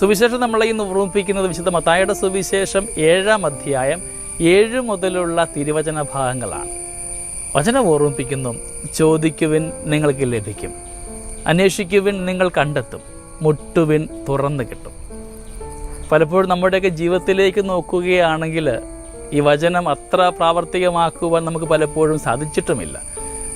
സുവിശേഷം നമ്മളെ ഇന്ന് ഓർമ്മിപ്പിക്കുന്നത് വിശുദ്ധ മത്തായുടെ സുവിശേഷം ഏഴാം അധ്യായം ഏഴ് മുതലുള്ള തിരുവചന ഭാഗങ്ങളാണ്. വചനം ഓർമ്മിപ്പിക്കുന്നു ചോദിക്കുവിൻ നിങ്ങൾക്ക് ലഭിക്കും അന്വേഷിക്കുവിൻ നിങ്ങൾ കണ്ടെത്തും മുട്ടുവിൻ തുറന്നു കിട്ടും. പലപ്പോഴും നമ്മുടെയൊക്കെ ജീവിതത്തിലേക്ക് നോക്കുകയാണെങ്കിൽ ഈ വചനം അത്ര പ്രാവർത്തികമാക്കുവാൻ നമുക്ക് പലപ്പോഴും സാധിച്ചിട്ടുമില്ല.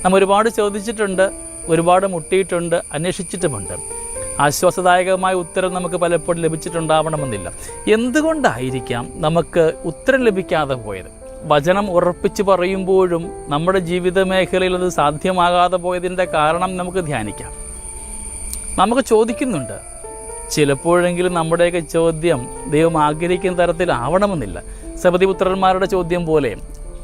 നമ്മൾ ഒരുപാട് ചോദിച്ചിട്ടുണ്ട് ഒരുപാട് മുട്ടിയിട്ടുണ്ട് അന്വേഷിച്ചിട്ടുമുണ്ട്. ആശ്വാസദായകമായ ഉത്തരം നമുക്ക് പലപ്പോഴും ലഭിച്ചിട്ടുണ്ടാവണമെന്നില്ല. എന്തുകൊണ്ടായിരിക്കാം നമുക്ക് ഉത്തരം ലഭിക്കാതെ പോയത്? വചനം ഉറപ്പിച്ച് പറയുമ്പോഴും നമ്മുടെ ജീവിത മേഖലയിൽ അത് സാധ്യമാകാതെ പോയതിന്റെ കാരണം നമുക്ക് ധ്യാനിക്കാം. നമുക്ക് ചോദിക്കുന്നുണ്ട് ചിലപ്പോഴെങ്കിലും നമ്മുടെയൊക്കെ ചോദ്യം ദൈവം ആഗ്രഹിക്കുന്ന തരത്തിലാവണമെന്നില്ല സബദിപുത്രന്മാരുടെ ചോദ്യം പോലെ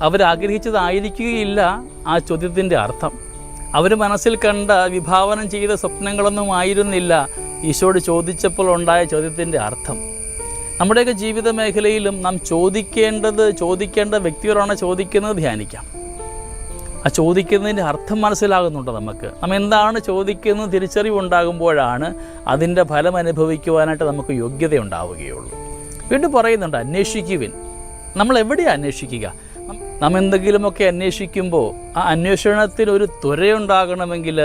അവരാഗ്രഹിച്ചതായിരിക്കുകയില്ല ആ ചോദ്യത്തിന്റെ അർത്ഥം. അവർ മനസ്സിൽ കണ്ട വിഭാവനം ചെയ്ത സ്വപ്നങ്ങളൊന്നും ആയിരുന്നില്ല. ഈശോട് ചോദിച്ചപ്പോൾ ഉണ്ടായ ചോദ്യത്തിന്റെ അർത്ഥം. നമ്മുടെയൊക്കെ ജീവിത മേഖലയിലും നാം ചോദിക്കേണ്ടത് ചോദിക്കേണ്ട വ്യക്തികളാണ് ചോദിക്കുന്നത് ധ്യാനിക്കാം. ആ ചോദിക്കുന്നതിന്റെ അർത്ഥം മനസ്സിലാകുന്നുണ്ട് നമുക്ക്? നാം എന്താണ് ചോദിക്കുന്നത് തിരിച്ചറിവുണ്ടാകുമ്പോഴാണ് അതിന്റെ ഫലം അനുഭവിക്കുവാനായിട്ട് നമുക്ക് യോഗ്യത ഉണ്ടാവുകയുള്ളൂ. വീണ്ടും പറയുന്നുണ്ട് അന്വേഷിക്കുവിൻ. നമ്മൾ എവിടെയാണ് അന്വേഷിക്കുക? നം- എന്തെങ്കിലുമൊക്കെ അന്വേഷിക്കുമ്പോൾ ആ അന്വേഷണത്തിൽ ഒരു ത്വരയുണ്ടാകണമെങ്കിൽ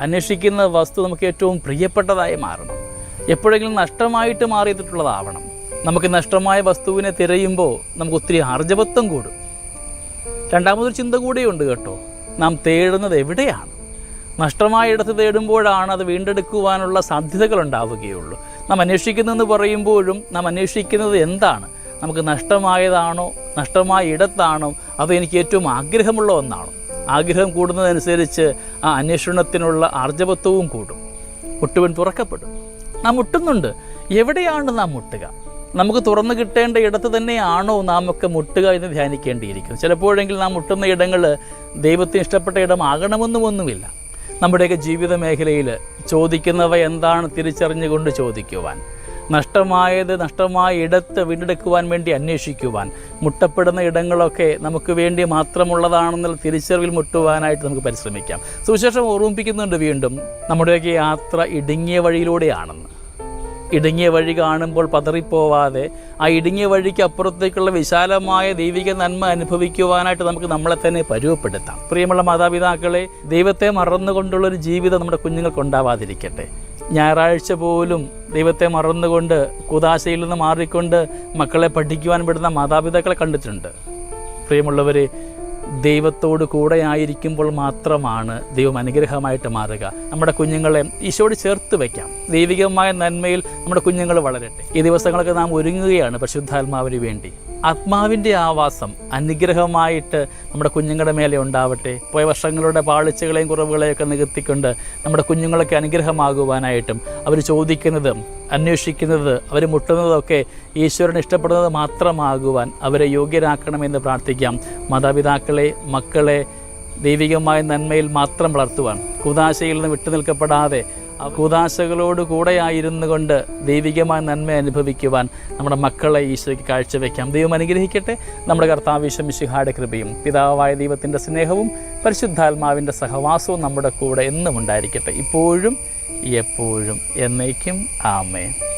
അന്വേഷിക്കുന്ന വസ്തു നമുക്ക് ഏറ്റവും പ്രിയപ്പെട്ടതായി മാറണം. എപ്പോഴെങ്കിലും നഷ്ടമായിട്ട് മാറിയിട്ടുള്ളതാവണം. നമുക്ക് നഷ്ടമായ വസ്തുവിനെ തിരയുമ്പോൾ നമുക്ക് ഒത്തിരി ആർജവത്വം കൂടും. രണ്ടാമതൊരു ചിന്ത കൂടിയുണ്ട് കേട്ടോ. നാം തേടുന്നത് എവിടെയാണ്? നഷ്ടമായ ഇടത്ത് തേടുമ്പോഴാണ് അത് വീണ്ടെടുക്കുവാനുള്ള സാധ്യതകൾ ഉണ്ടാവുകയുള്ളൂ. നാം അന്വേഷിക്കുന്നതെന്ന് പറയുമ്പോഴും നാം അന്വേഷിക്കുന്നത് എന്താണ്? നമുക്ക് നഷ്ടമായതാണോ നഷ്ടമായ ഇടത്താണോ അതോ എനിക്ക് ഏറ്റവും ആഗ്രഹമുള്ള ഒന്നാണോ? ആഗ്രഹം കൂടുന്നതനുസരിച്ച് ആ അന്വേഷണത്തിനുള്ള ആർജവത്വവും കൂടും. മുട്ടുവൻ തുറക്കപ്പെടും. നാം മുട്ടുന്നുണ്ട്. എവിടെയാണ് നാം മുട്ടുക? നമുക്ക് തുറന്നു കിട്ടേണ്ട ഇടത്ത് തന്നെയാണോ നാമൊക്കെ മുട്ടുക എന്ന് ധ്യാനിക്കേണ്ടിയിരിക്കുന്നു. ചിലപ്പോഴെങ്കിൽ നാം മുട്ടുന്ന ഇടങ്ങൾ ദൈവത്തിന് ഇഷ്ടപ്പെട്ട ഇടമാകണമെന്നുമൊന്നുമില്ല നമ്മുടെയൊക്കെ ജീവിത മേഖലയിൽ ചോദിക്കുന്നവ എന്താണ് തിരിച്ചറിഞ്ഞുകൊണ്ട് ചോദിക്കുവാൻ? നഷ്ടമായത് നഷ്ടമായ ഇടത്ത് വീണ്ടെടുക്കുവാൻ വേണ്ടി അന്വേഷിക്കുവാൻ. മുട്ടപ്പെടുന്ന ഇടങ്ങളൊക്കെ നമുക്ക് വേണ്ടി മാത്രമുള്ളതാണെന്നുള്ള തിരിച്ചറിവിൽ മുട്ടുവാനായിട്ട് നമുക്ക് പരിശ്രമിക്കാം. സുവിശേഷം ഓർമ്മിപ്പിക്കുന്നുണ്ട് വീണ്ടും. നമ്മുടെയൊക്കെ യാത്ര ഇടുങ്ങിയ വഴിയിലൂടെയാണെന്ന്. ഇടുങ്ങിയ വഴി കാണുമ്പോൾ പതറിപ്പോവാതെ ആ ഇടുങ്ങിയ വഴിക്ക് അപ്പുറത്തേക്കുള്ള വിശാലമായ ദൈവിക നന്മ അനുഭവിക്കുവാനായിട്ട് നമുക്ക് നമ്മളെ തന്നെ പരുവപ്പെടുത്താം പ്രിയമുള്ള മാതാപിതാക്കളെ ദൈവത്തെ മറന്നുകൊണ്ടുള്ള ഒരു ജീവിതം നമ്മുടെ കുഞ്ഞുങ്ങൾക്ക് ഉണ്ടാവാതിരിക്കട്ടെ. ഞായറാഴ്ച പോലും ദൈവത്തെ മറന്നുകൊണ്ട് കുതാശയിൽ നിന്ന് മാറിക്കൊണ്ട് മക്കളെ പഠിക്കുവാൻ വിടുന്ന മാതാപിതാക്കളെ കണ്ടിട്ടുണ്ട്. പ്രിയമുള്ളവരെ ദൈവത്തോട് കൂടെ ആയിരിക്കുമ്പോൾ മാത്രമാണ് ദൈവം അനുഗ്രഹമായിട്ട് മാറുക. നമ്മുടെ കുഞ്ഞുങ്ങളെ ഈശോട് ചേർത്ത് വയ്ക്കാം. ദൈവികമായ നന്മയിൽ നമ്മുടെ കുഞ്ഞുങ്ങൾ വളരട്ടെ. ഈ ദിവസങ്ങളൊക്കെ നാം ഒരുങ്ങുകയാണ് പരിശുദ്ധാത്മാവിന് വേണ്ടി. ആത്മാവിന്റെ ആവാസം അനുഗ്രഹമായിട്ട് നമ്മുടെ കുഞ്ഞുങ്ങളുടെ മേലെ ഉണ്ടാവട്ടെ. പോയ വർഷങ്ങളുടെ പാളിച്ചകളെയും കുറവുകളെയൊക്കെ നികത്തിക്കൊണ്ട് നമ്മുടെ കുഞ്ഞുങ്ങളൊക്കെ അനുഗ്രഹമാകുവാനായിട്ടും അവർ ചോദിക്കുന്നത് അന്വേഷിക്കുന്നത് അവർ മുട്ടുന്നതൊക്കെ ഈശ്വരന് ഇഷ്ടപ്പെടുന്നത് മാത്രമാകുവാൻ അവരെ യോഗ്യരാക്കണമെന്ന് പ്രാർത്ഥിക്കാം. മാതാപിതാക്കളെ മക്കളെ ദൈവികമായ നന്മയിൽ മാത്രം വളർത്തുവാൻ കുതാശയിൽ നിന്ന് വിട്ടുനിൽക്കപ്പെടാതെ കൂതാശകളോട് കൂടെയായിരുന്നു കൊണ്ട് ദൈവികമായ നന്മ അനുഭവിക്കുവാൻ നമ്മുടെ മക്കളെ ഈശോയ്ക്ക് കാഴ്ചവെക്കാം. ദൈവം അനുഗ്രഹിക്കട്ടെ. നമ്മുടെ കർത്താവിശ്വം മിശിഹായുടെ കൃപയും പിതാവായ ദൈവത്തിന്റെ സ്നേഹവും പരിശുദ്ധാത്മാവിന്റെ സഹവാസവും നമ്മുടെ കൂടെ എന്നും ഉണ്ടായിരിക്കട്ടെ. ഇപ്പോഴും എപ്പോഴും എന്നേക്കും. ആമേൻ.